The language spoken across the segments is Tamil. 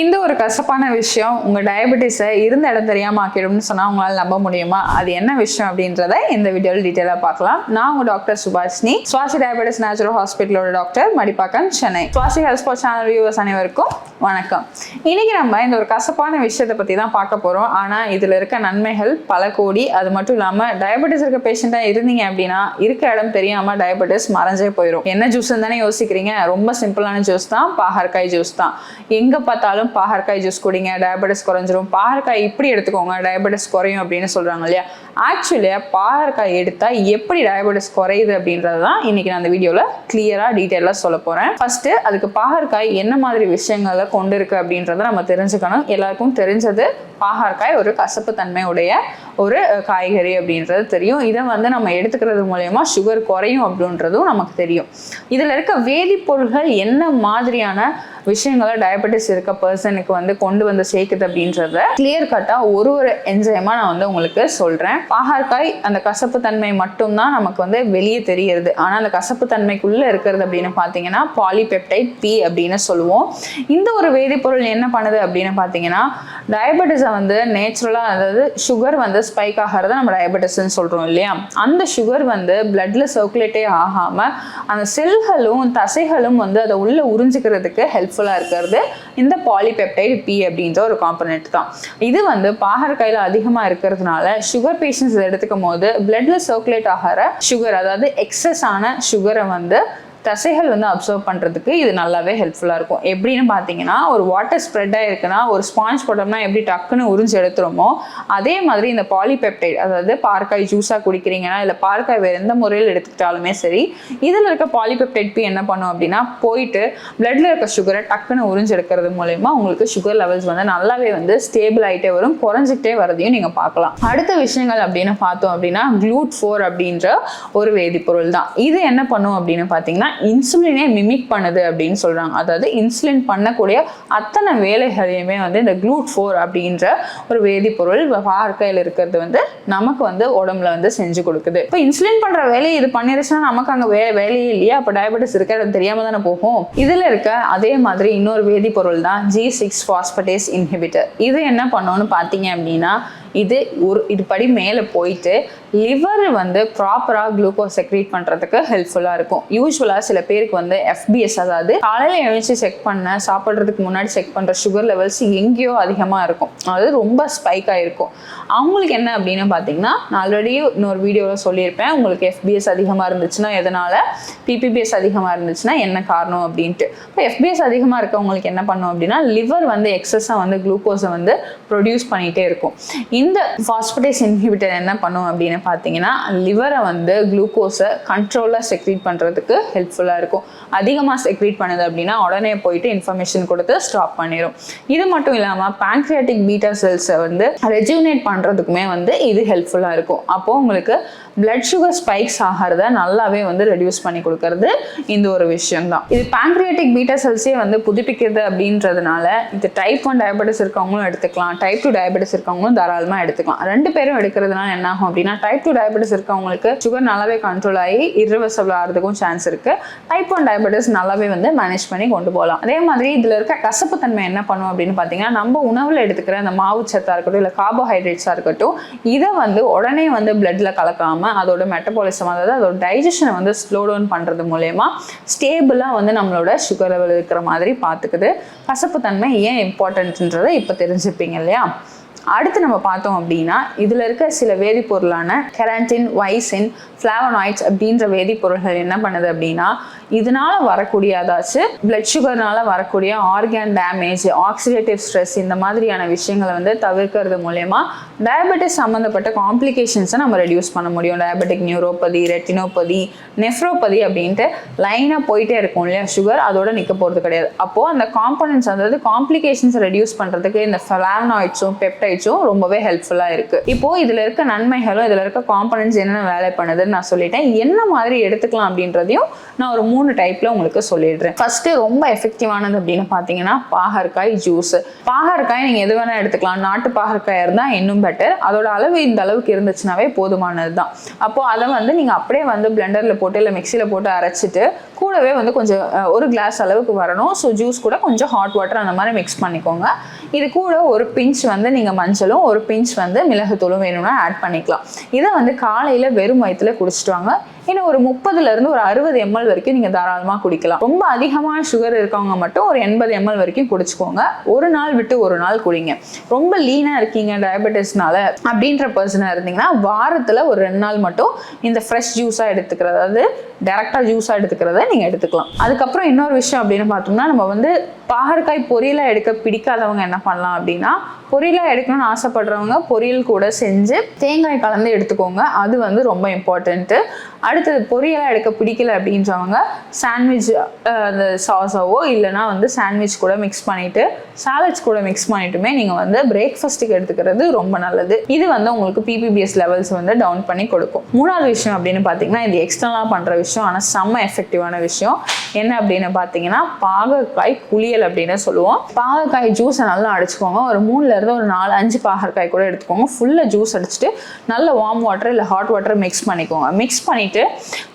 இந்த ஒரு கசப்பான விஷயம் உங்க டயபெட்டிஸை இருந்த இடம் தெரியாம ஆக்கிடும்னு சொன்னா உங்களால் நம்ப முடியுமா? அது என்ன விஷயம் அப்படின்றத இந்த வீடியோவில் டீட்டெயிலாக பார்க்கலாம். நான் உங்க doctor Subhashini. Swasi diabetes natural ஹாஸ்பிட்டலோட doctor Madipakkam Chennai. Swasi health sport channel viewers அனைவருக்கும் வணக்கம். இன்னைக்கு நம்ம இந்த ஒரு கசப்பான விஷயத்தை பத்தி தான் பார்க்க போறோம். ஆனா இதுல இருக்க நன்மைகள் பல கோடி. அது மட்டும் இல்லாம டயபெட்டிஸ் இருக்க பேஷண்டா இருந்தீங்க அப்படின்னா இருக்க இடம் தெரியாம டயபெட்டிஸ் மறைஞ்சே போயிடும் என்ன ஜூஸ் தானே யோசிக்கிறீங்க? ரொம்ப சிம்பிளான ஜூஸ் தான். பாகற்காய் ஜூஸ் தான். எங்க பார்த்தாலும் பாகற்காய் ஜூஸ் குடிங்க டயபெட்டிஸ் குறைஞ்சிரும். பாகற்காய் இப்படி எடுத்துக்கோங்க டயபெட்டிஸ் குறையும் அப்படின்னு சொல்கிறாங்க இல்லையா? ஆக்சுவலியாக பாகற்காய் எடுத்தால் எப்படி டயபெட்டிஸ் குறையுது அப்படின்றது தான் இன்றைக்கி நான் அந்த வீடியோவில் கிளியராக டீட்டெயிலாக சொல்ல போகிறேன் ஃபஸ்ட்டு அதுக்கு பாகற்காய் என்ன மாதிரி விஷயங்களை கொண்டு இருக்குது அப்படின்றத நம்ம தெரிஞ்சுக்கணும். எல்லாருக்கும் தெரிஞ்சது பாகற்காய் ஒரு கசப்பு தன்மையுடைய ஒரு காய்கறி அப்படின்றது தெரியும். இதை வந்து நம்ம எடுத்துக்கிறது மூலயமா சுகர் குறையும் அப்படின்றதும் நமக்கு தெரியும். இதில் இருக்க வேதிப்பொருள்கள் என்ன மாதிரியான விஷயங்களை டயபெட்டிஸ் இருக்க பர்சனுக்கு வந்து கொண்டு வந்து சேர்க்குது அப்படின்றத கிளியர் கட்டாக ஒரு ஒரு என்ஜைமாக நான் வந்து உங்களுக்கு சொல்கிறேன் பாகற்காய் அந்த கசப்பு தன்மை மட்டும்தான் நமக்கு வந்து வெளியே தெரியறது ஆனால் அந்த கசப்பு தன்மைக்குள்ளே இருக்கிறது அப்படின்னு பார்த்தீங்கன்னா பாலிபெப்டைட் பி அப்படின்னு சொல்லுவோம். இந்த ஒரு வேதிப்பொருள் என்ன பண்ணுது அப்படின்னு பார்த்தீங்கன்னா டயபெட்டிஸை வந்து நேச்சுரலாக அதாவது சுகர் வந்து ஸ்பைக் ஆகிறத நம்ம டயபெட்டிஸ்ன்னு சொல்கிறோம் இல்லையா? அந்த சுகர் வந்து பிளட்டில் சர்க்குலேட்டே ஆகாமல் அந்த செல்களும் தசைகளும் வந்து அதை உள்ளே உறிஞ்சிக்கிறதுக்கு ஹெல்ப்ஃபுல்லாக இருக்கிறது. இந்த பாலிபெப்டைடு பி அப்படின்ற ஒரு காம்பனெண்ட் தான். இது வந்து பாகற்காயில் அதிகமாக இருக்கிறதுனால சுகர் பேஷண்ட்ஸ் எடுத்துக்கும் போது பிளட்டில் சர்க்குலேட் ஆகிற சுகர் அதாவது எக்ஸஸ் ஆன சுகரை வந்து தசைகள் வந்து அப்சர்வ் பண்ணுறதுக்கு இது நல்லாவே ஹெல்ப்ஃபுல்லாக இருக்கும். எப்படின்னு பார்த்தீங்கன்னா ஒரு வாட்டர் ஸ்ப்ரெட்டாக இருக்குன்னா ஒரு ஸ்பாஞ்ச் போட்டோம்னா எப்படி டக்குன்னு உறிஞ்சு எடுத்துருமோ அதே மாதிரி இந்த பாலிபெப்டைட் அதாவது பார்க்காய் ஜூஸாக குடிக்கிறீங்கன்னா இல்லை பார்க்காய் வேறு எந்த முறையில் எடுத்துக்கிட்டாலுமே சரி இதில் இருக்க பாலிபெப்டைட் பி என்ன பண்ணும் அப்படின்னா போயிட்டு பிளட்டில் இருக்க சுகரை டக்குன்னு உறிஞ்சு எடுக்கிறது மூலயமா உங்களுக்கு சுகர் லெவல்ஸ் வந்து நல்லாவே வந்து ஸ்டேபிள் ஆகிட்டே வரும் குறைஞ்சிக்கிட்டே வரதையும் நீங்கள் பார்க்கலாம். அடுத்த விஷயங்கள் அப்படின்னு பார்த்தோம் அப்படின்னா க்ளூட் ஃபோர் அப்படின்ற ஒரு வேதிப்பொருள் தான். இது என்ன பண்ணும் அப்படின்னு பார்த்தீங்கன்னா இன்சுலினே மிமிக் பண்ணுது அப்படின்னு சொல்கிறாங்க அதாவது இன்சுலின் பண்ணக்கூடிய அத்தனை வேலைகளையுமே வந்து இந்த க்ளூட் ஃபோர் அப்படின்ற ஒரு வேதிப்பொருள் பார்க்கையில் இருக்கிறது வந்து நமக்கு வந்து உடம்புல வந்து செஞ்சு கொடுக்குது. இப்போ இன்சுலின் பண்ணுற வேலையை இது பண்ணிருச்சுன்னா நமக்கு அங்கே வே வேலையே இல்லையா? அப்போ டயபெட்டிஸ் இருக்கிறது தெரியாம தானே போகும். இதில் இருக்க அதே மாதிரி இன்னொரு வேதிப்பொருள் தான் ஜி சிக்ஸ் ஃபாஸ்படேஸ் இன்ஹிபிட்டர் இது என்ன பண்ணோன்னு பார்த்தீங்க அப்படின்னா இது ஒரு இது படி மேலே போயிட்டு லிவர் வந்து ப்ராப்பராக குளுக்கோஸ் செக்ரீட் பண்ணுறதுக்கு ஹெல்ப்ஃபுல்லாக இருக்கும். யூஸ்வலாக சில பேருக்கு வந்து எஃபிஎஸ் அதாவது காலையில் எழுந்துச்சு செக் பண்ண சாப்பிட்றதுக்கு முன்னாடி செக் பண்ணுற சுகர் லெவல்ஸ் எங்கேயோ அதிகமாக இருக்கும். அதாவது ரொம்ப ஸ்பைக் ஆகிருக்கும் அவங்களுக்கு என்ன அப்படின்னு பார்த்தீங்கன்னா நான் ஆல்ரெடி இன்னொரு வீடியோவில் சொல்லியிருப்பேன். உங்களுக்கு எஃபிஎஸ் அதிகமாக இருந்துச்சுன்னா எதனால்? பிபிபிஎஸ் அதிகமாக இருந்துச்சுன்னா என்ன காரணம் அப்படின்ட்டு. இப்போ எஃபிஎஸ் அதிகமாக இருக்கவங்களுக்கு என்ன பண்ணும் அப்படின்னா லிவர் வந்து எக்ஸஸாக வந்து குளுக்கோஸை வந்து ப்ரொடியூஸ் பண்ணிகிட்டே இருக்கும். இந்த ஃபாஸ்படேஸ் இன்ஹிபிட்டர் என்ன பண்ணும் அப்படின்னு பார்த்தீங்கன்னா லிவரை வந்து குளுக்கோஸை கண்ட்ரோலாக செக்ரீட் பண்ணுறதுக்கு ஹெல்ப்ஃபுல்லாக இருக்கும். அதிகமாக செக்ரீட் பண்ணுது அப்படின்னா உடனே போயிட்டு இன்ஃபர்மேஷன் கொடுத்து ஸ்டாப் பண்ணிடும் இது மட்டும் இல்லாமல் பேங்க்ரியாட்டிக் பீட்டா செல்ஸை வந்து ரெஜினேட் பண்ணுறதுக்குமே வந்து இது ஹெல்ப்ஃபுல்லாக இருக்கும். அப்போது உங்களுக்கு பிளட் சுகர் ஸ்பைக்ஸ் ஆகிறத நல்லாவே வந்து ரெடியூஸ் பண்ணி கொடுக்கறது இந்த ஒரு விஷயம் தான் இது பேங்க்ரியாட்டிக் பீட்டா செல்ஸே வந்து புதுப்பிக்கிறது அப்படின்றதுனால இது டைப் ஒன் டயபெட்டிஸ் இருக்கவங்களும் எடுத்துக்கலாம். டைப் டூ டயபெட்டிஸ் இருக்கவங்களும் தாராளமாக எடுத்துக்கலாம். ரெண்டு பேரும் எடுக்கிறதுனால என்ன ஆகும் அப்படின்னா டைப் டூ டயபெட்டிஸ் இருக்கவங்களுக்கு சுகர் நல்லாவே கண்ட்ரோல் ஆகி irreversible ஆகிறதுக்கும் சான்ஸ் இருக்கு. டைப் ஒன் டயபெட்டிஸ் நல்லாவே வந்து மேனேஜ் பண்ணி கொண்டு போகலாம். அதே மாதிரி இதில் இருக்க கசப்பு தன்மை என்ன பண்ணும் அப்படின்னு பார்த்தீங்கன்னா நம்ம உணவில் எடுத்துக்கிற அந்த மாவு சத்தாக இருக்கட்டும் இல்லை கார்போஹைட்ரேட்ஸாக இருக்கட்டும் இதை வந்து உடனே வந்து பிளட்ல கலக்காம அதோட மெட்டபாலிசம் அதாவது அதோட டைஜஷனை வந்து ஸ்லோ டவுன் பண்ணுறது மூலயமா ஸ்டேபிளாக வந்து நம்மளோட சுகர் லெவல் இருக்கிற மாதிரி பார்த்துக்குது கசப்பு தன்மை ஏன் இம்பார்ட்டன்ட்ன்றதை இப்போ தெரிஞ்சுப்பீங்க இல்லையா? அடுத்து நம்ம பார்த்தோம் அப்படின்னா இதில் இருக்க சில வேதிப்பொருளான கெராண்டின் வைசின் ஃப்ளாவனாய்ட்ஸ் அப்படின்ற வேதிப்பொருள்கள் என்ன பண்ணுது அப்படின்னா இதனால வரக்கூடிய அதாச்சு பிளட் சுகர்னால வரக்கூடிய ஆர்கான் டேமேஜ் ஆக்சிடேட்டிவ் ஸ்ட்ரெஸ் இந்த மாதிரியான விஷயங்களை வந்து தவிர்க்கிறது மூலயமா டயபெட்டிஸ் சம்மந்தப்பட்ட காம்ப்ளிகேஷன்ஸை நம்ம ரெடியூஸ் பண்ண முடியும். டயபெட்டிக் நியூரோபதி ரெட்டினோபதி நெஃப்ரோபதி அப்படின்ட்டு லைனாக போயிட்டே இருக்கும் இல்லையா? சுகர் அதோட நிற்க போகிறது கிடையாது. அப்போது அந்த காம்பனன்ட்ஸ் அதாவது காம்ப்ளிகேஷன்ஸ் ரெடியூஸ் பண்ணுறதுக்கு இந்த ஃபிளாவனாய்ட்ஸும் பெப்டைட்ஸும் ரொம்பவே ஹெல்ப்ஃபுல்லாக இருக்குது இப்போது இதில் இருக்க நன்மைகளும் இதில் இருக்க காம்பனன்ட்ஸ் என்னென்ன வேலை பண்ணுதுன்னு நான் சொல்லிட்டேன். என்ன மாதிரி எடுத்துக்கலாம் அப்படின்றதையும் நான் ஒரு மூணு டைப்பில் உங்களுக்கு சொல்லிடுறேன். ஃபஸ்ட்டு ரொம்ப எஃபெக்டிவானது அப்படின்னு பார்த்தீங்கன்னா பாகற்காய் ஜூஸ் பாகற்காய் நீங்கள் எது வேணால் எடுத்துக்கலாம். நாட்டு பாகற்காயாக இருந்தால் இன்னும் பெட்டர் அதோட அளவு இந்த அளவுக்கு இருந்துச்சுனாவே போதுமானது தான் அப்போது அதை வந்து நீங்கள் அப்படியே வந்து பிளெண்டரில் போட்டு இல்லை மிக்சியில் போட்டு அரைச்சிட்டு கூடவே வந்து கொஞ்சம் ஒரு கிளாஸ் அளவுக்கு வரணும். ஸோ ஜூஸ் கூட கொஞ்சம் ஹாட் வாட்டர் அந்த மாதிரி மிக்ஸ் பண்ணிக்கோங்க. இது கூட ஒரு பிஞ்ச் வந்து நீங்கள் மஞ்சளும் ஒரு பிஞ்ச் வந்து மிளகுத்தூளும் வேணும்னா ஆட் பண்ணிக்கலாம். இதை வந்து காலையில் வெறும் வயிற்றுல குடிச்சிட்டு வாங்க. இன்னும் ஒரு முப்பதுலேருந்து ஒரு அறுபது எம்எல் வரைக்கும் நீங்கள் தாராளமாக குடிக்கலாம். ரொம்ப அதிகமான சுகர் இருக்கவங்க மட்டும் ஒரு எண்பது எம்எல் வரைக்கும் குடிச்சுக்கோங்க. ஒரு நாள் விட்டு ஒரு நாள் குடிங்க. ரொம்ப லீனாக இருக்கீங்க டயபெட்டிஸ்னால அப்படின்ற பர்சனாக இருந்தீங்கன்னா வாரத்தில் ஒரு ரெண்டு நாள் மட்டும் இந்த ஃப்ரெஷ் ஜூஸாக எடுத்துக்கிறது அதாவது டேரெக்டாக ஜூஸாக எடுத்துக்கிறத நீங்கள் எடுத்துக்கலாம். அதுக்கப்புறம் இன்னொரு விஷயம் அப்படின்னு பார்த்தோம்னா நம்ம வந்து பாகற்காய் பொரியலாக எடுக்க பிடிக்காதவங்க என்ன பண்ணலாம் அப்படின்னா பொரியலாக எடுக்கணும்னு ஆசைப்படுறவங்க பொரியல் கூட செஞ்சு தேங்காய் கலந்து எடுத்துக்கோங்க. அது வந்து ரொம்ப இம்பார்ட்டண்ட்டு அடுத்தது பொரியலாக எடுக்க பிடிக்கல அப்படின்றவங்க சாண்ட்விச் அந்த சாஸாவோ இல்லைனா வந்து சாண்ட்விச் கூட மிக்ஸ் பண்ணிவிட்டு சாலட்ஸ் கூட மிக்ஸ் பண்ணிட்டுமே நீங்கள் வந்து பிரேக்ஃபாஸ்ட்டுக்கு எடுத்துக்கிறது ரொம்ப நல்லது. இது வந்து உங்களுக்கு பிபிபிஎஸ் லெவல்ஸ் வந்து டவுன் பண்ணி கொடுக்கும். மூணாவது விஷயம் அப்படின்னு பார்த்தீங்கன்னா இது எக்ஸ்டர்னலாக பண்ணுற விஷயம். ஆனால் செம்ம எஃபெக்டிவான விஷயம். என்ன அப்படின்னு பார்த்தீங்கன்னா பாகற்காய் குளியல் அப்படின்னு சொல்லுவோம். பாகற்காய் ஜூஸை நல்லா அடிச்சுக்கோங்க. ஒரு மூணுலேருந்து ஒரு நாலு அஞ்சு பாகற்காய் கூட எடுத்துக்கோங்க. ஃபுல்லாக ஜூஸ் அடிச்சுட்டு நல்ல வார்ம் வாட்டர் இல்லை ஹாட் வாட்டர் மிக்ஸ் பண்ணிக்கோங்க. மிக்ஸ் பண்ணிவிட்டு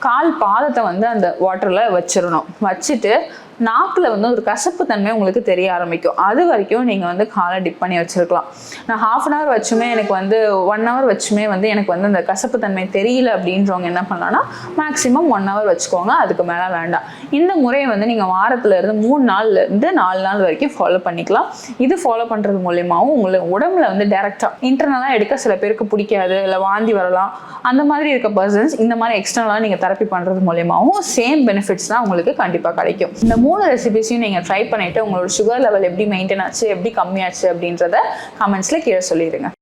கால் பாதத்தை வந்து அந்த வாட்டரில் வச்சிடணும். வச்சுட்டு நாக்கில் வந்து ஒரு கசப்பு தன்மை உங்களுக்கு தெரிய ஆரம்பிக்கும். அது வரைக்கும் நீங்கள் வந்து காலை டிப் பண்ணி வச்சுருக்கலாம். நான் ஹாஃப் அன் ஹவர் வச்சுமே எனக்கு வந்து ஒன் ஹவர் வச்சுமே வந்து எனக்கு வந்து அந்த கசப்பு தன்மை தெரியல அப்படின்றவங்க என்ன பண்ணலாம்னா மேக்ஸிமம் ஒன் ஹவர் வச்சுக்கோங்க. அதுக்கு மேலே வேண்டாம். இந்த முறையை வந்து நீங்கள் வாரத்தில் இருந்து மூணு நாள்லேருந்து நாலு நாள் வரைக்கும் ஃபாலோ பண்ணிக்கலாம். இது ஃபாலோ பண்ணுறது மூலியமாகவும் உங்களுக்கு உடம்புல வந்து டேரெக்டாக இன்டர்னலாக எடுக்க சில பேருக்கு பிடிக்காது இல்லை வாந்தி வரலாம். அந்த மாதிரி இருக்க பர்சன்ஸ் இந்த மாதிரி எக்ஸ்டர்னலாக நீங்கள் தெரப்பி பண்ணுறது மூலியமாகவும் சேம் பெனிஃபிட்ஸ் தான் உங்களுக்கு கண்டிப்பாக கிடைக்கும். இந்த மூணு ரெசிபிஸையும் நீங்கள் ட்ரை பண்ணிவிட்டு உங்களோட சுகர் லெவல் எப்படி மெயின்டைன் ஆச்சு எப்படி கம்மியாச்சு அப்படின்றத கமெண்ட்ஸில் கீழே சொல்லிடுங்க